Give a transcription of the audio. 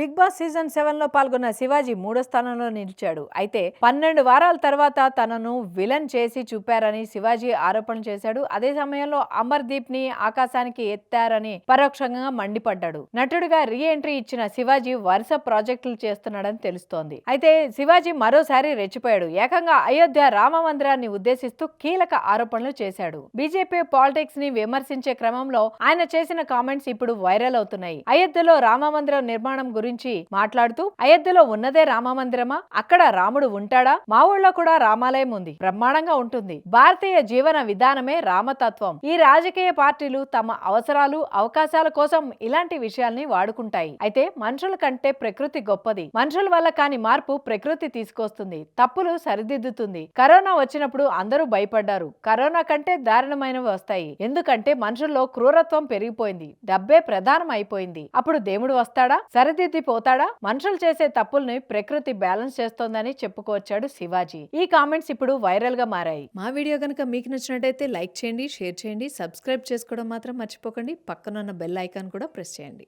Big boss season సెవెన్లో పాల్గొన్న శివాజీ మూడో స్థానంలో నిలిచాడు. అయితే పన్నెండు వారాల తర్వాత తనను విలన్ చేసి చూపారని శివాజీ ఆరోపణలు చేశాడు. అదే సమయంలో అమర్దీప్ని ఆకాశానికి ఎత్తారని పరోక్షంగా మండిపడ్డాడు. నటుడిగా రీ ఎంట్రీ ఇచ్చిన శివాజీ వరుస ప్రాజెక్టులు చేస్తున్నాడని తెలుస్తోంది. అయితే శివాజీ మరోసారి రెచ్చిపోయాడు. ఏకంగా అయోధ్య రామ మందిరాన్ని ఉద్దేశిస్తూ కీలక ఆరోపణలు చేశాడు. బీజేపీ పాలిటిక్స్ని విమర్శించే క్రమంలో ఆయన చేసిన కామెంట్స్ ఇప్పుడు వైరల్ అవుతున్నాయి. అయోధ్యలో రామ మందిరం నిర్మాణం గురించి మాట్లాడుతూ అయోధ్యలో ఉన్నదే రామ మందిరమా అక్కడ రాముడు ఉంటాడా? మా ఊళ్ళో కూడా రామాలయం ఉంది. బ్రహ్మాండంగా ఉంటుంది. భారతీయ జీవన విధానమే రామతత్వం. ఈ రాజకీయ పార్టీలు తమ అవసరాలు అవకాశాల కోసం ఇలాంటి విషయాల్ని వాడుకుంటాయి. అయితే మనుషుల కంటే ప్రకృతి గొప్పది. మనుషుల వల్ల కాని మార్పు ప్రకృతి తీసుకొస్తుంది. తప్పులు సరిదిద్దుతుంది. కరోనా వచ్చినప్పుడు అందరూ భయపడ్డారు. కరోనా కంటే దారుణమైనవి వస్తాయి. ఎందుకంటే మనుషుల్లో క్రూరత్వం పెరిగిపోయింది. డబ్బే ప్రధానం అయిపోయింది. అప్పుడు దేవుడు వస్తాడా? సరిదిద్ది పోతాడా? మనుషులు చేసే తప్పుల్ని ప్రకృతి బ్యాలెన్స్ చేస్తోందని చెప్పుకొచ్చాడు శివాజీ. ఈ కామెంట్స్ ఇప్పుడు వైరల్గా మారాయి. మా వీడియో కనుక మీకు నచ్చినట్టయితే లైక్ చేయండి షేర్ చేయండి సబ్స్క్రైబ్ చేసుకోవడం మాత్రం మర్చిపోకండి. పక్కనున్న బెల్ ఐకాన్ కూడా ప్రెస్ చేయండి.